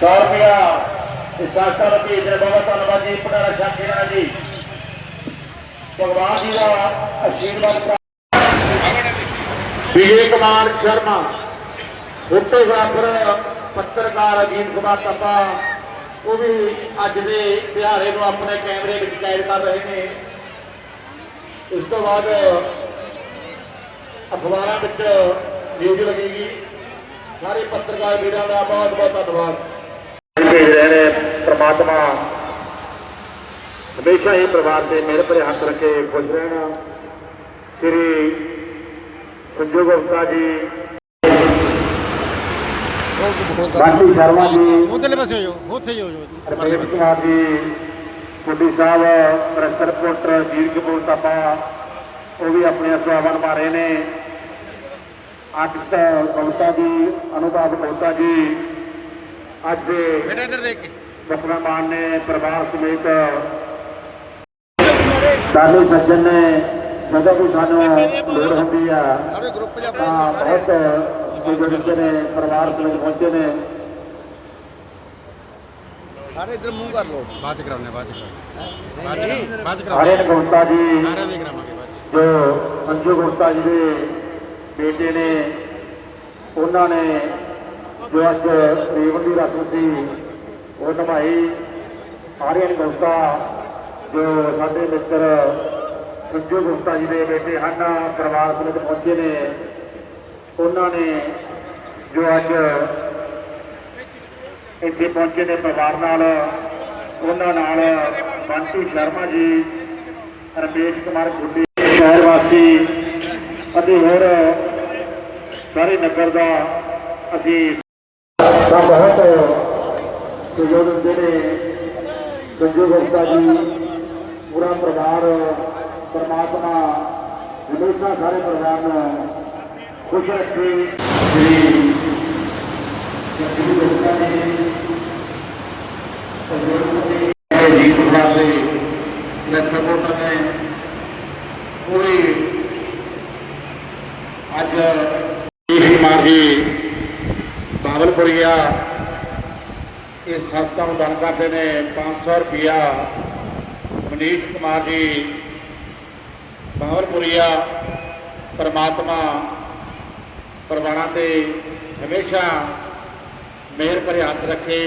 ਸੌ ਰੁਪਇਆ ਇਸ ਸੰਸਥਾ ਦਾ ਭੇਜ ਰਿਹਾ ਬਹੁਤ ਧੰਨਵਾਦ ਜੀ ਪਟਾਰਾ ਸ਼ਾਕੀਰਾਂ ਜੀ ਭਗਵਾਨ ਜੀ ਦਾ ਆਸ਼ੀਰਵਾਦ ਵਿਜੇ ਕੁਮਾਰ ਸ਼ਰਮਾ ਫੋਟੋਗ੍ਰਾਫਰ ਪੱਤਰਕਾਰ ਅਜੀਤ ਕੁਮਾਰ ਤੱਪਾ, ਉਹ ਵੀ ਅੱਜ ਦੇ ਦਿਹਾੜੇ ਨੂੰ ਆਪਣੇ ਕੈਮਰੇ ਵਿੱਚ ਕੈਦ ਕਰ ਰਹੇ ਨੇ। ਇਸ ਤੋਂ ਬਾਅਦ ਅਖਬਾਰਾਂ ਵਿੱਚ ਨਿਊਜ਼ ਲੱਗੇਗੀ। ਸਾਰੇ ਪੱਤਰਕਾਰ ਵੀਰਾਂ ਦਾ ਬਹੁਤ ਬਹੁਤ ਧੰਨਵਾਦ। ਭੇਜ ਰਹੇ ਨੇ ਪ੍ਰਮਾਤਮਾ। ਹਮੇਸ਼ਾ ਹੀ ਪਰਿਵਾਰ ਦੇ ਮਿਹਰ ਭਰੇ ਹੱਥ ਰੱਖੇ ਖੁਸ਼ ਰਹਿਣਾ। ਸ੍ਰੀ ਸੰਜੂ ਗੁਪਤਾ ਜੀ। ਬਾਕੀ ਸ਼ਰਮਾ ਜੀ। ਉਧਰਲੇ ਪਾਸੇ ਹੋ ਜਾਓ ਉੱਥੇ ਹੀ ਹੋ ਜਾਓ ਰਮੇਸ਼ ਕੁਮਾਰ ਜੀ ਕੁੱਡੀ ਸਾਹਿਬ ਪ੍ਰੈਸ ਰਿਪੋਰਟਰ ਜੀਰ ਕਪੂਰ ਤਾਪਾ ਉਹ ਵੀ ਆਪਣੀਆਂ ਸੇਵਾਵਾਂ ਨਿਭਾ ਰਹੇ ਨੇ। ਆਕਸ ਗੌਤਾ ਜੀ ਅਨੁਭਵ ਗੌਤਾ ਜੀ। ਅੱਜ ਦੇ ਬੇਟਾ ਇੱਧਰ ਦੇਖ ਕੇ। ਮੁਖੜਾ ਮਾਨ ਨੇ ਪਰਿਵਾਰ ਸਮੇਤ ਸਾਡੇ ਸੱਜਣ ਨੇ ਜਦੋਂ ਵੀ ਸਾਨੂੰ ਲੋੜ ਹੁੰਦੀ ਆ ਸਾਰੇ ਗਰੁੱਪ ਜਾਂ ਬਹੁਤ ਬਜ਼ੁਰਗ ਨੇ ਪਰਿਵਾਰ ਸਮੇਤ ਪਹੁੰਚੇ ਨੇ। ਸਾਰੇ ਇੱਧਰ ਮੂੰਹ ਕਰ ਲਓ। ਬਾਅਦ ਚ ਕਰਾਉਣੇ ਬਾਅਦ ਚ ਕਰਾਉਣੇ ਬਾਅਦ ਚ ਕਰਾਉਣੇ ਆਰਿਆਨ ਗੌਤਾ ਜੀ ਸਾਰਿਆਂ ਦੇ ਕਰਾਵਾਂਗੇ ਬਾਅਦ ਚ। ਜੋ ਸੰਜੂ ਗੁਪਤਾ ਜੀ ਦੇ ਬੇਟੇ ਨੇ ਉਹਨਾਂ ਨੇ ਜੋ ਅੱਜ ਰੇਵਨ ਦੀ ਰਸਮ ਸੀ, ਉਹ ਨਿਭਾਈ। ਆਰਿਆਨ ਗੁਪਤਾ ਜੋ ਸਾਡੇ ਮਿੱਤਰ ਸੰਜੂ ਗੁਪਤਾ ਜੀ ਦੇ ਬੇਟੇ ਹਨ ਪਰਿਵਾਰ ਸਮੇਤ ਪਹੁੰਚੇ ਨੇ, ਉਹਨਾਂ ਨੇ ਜੋ ਅੱਜ ਇੱਥੇ ਪਹੁੰਚੇ ਨੇ ਪਰਿਵਾਰ ਨਾਲ, ਉਹਨਾਂ ਨਾਲ ਬੰਟੀ ਸ਼ਰਮਾ ਜੀ, ਰਮੇਸ਼ ਕੁਮਾਰ ਗੁੱਡੀ, ਸ਼ਹਿਰ ਵਾਸੀ ਅਤੇ ਹੋਰ ਸਾਰੇ ਨਗਰ ਦਾ ਅਸੀਂ ਦਾ ਬਹੁਤ ਸਹਿਯੋਗ ਦਿੰਦੇ ਨੇ ਸੰਜੂ ਗੁਪਤਾ ਜੀ, ਪੂਰਾ ਪਰਿਵਾਰ, ਪਰਮਾਤਮਾ ਹਮੇਸ਼ਾ ਸਾਰੇ ਪਰਿਵਾਰ ਨੂੰ ਖੁਸ਼ ਰੱਖੇ। ਸ੍ਰੀ ਸੰਜੀਵ ਗੁਪਤਾ ਨੇ। ਇਹ ਜੀਤ ਦੇ ਪ੍ਰੈਸ ਰਿਪੋਰਟਰ ਨੇ। ਉਹ ਵੀ ਅੱਜ ਜੀਤ ਕੁਮਾਰ ਜੀ ਬਾਵਲਪੁਰੀਆ ਇਸ ਸੰਸਥਾ ਨੂੰ ਦਾਨ ਕਰਦੇ ਨੇ 500 ਰੁਪਿਆ ਮਨੀਸ਼ ਕੁਮਾਰ ਜੀ ਬਾਵਲਪੁਰੀਆ ਪਰਮਾਤਮਾ ਪਰਿਵਾਰਾਂ ਤੇ ਹਮੇਸ਼ਾ ਮਿਹਰ ਭਰੇ ਹੱਥ ਰੱਖੇ।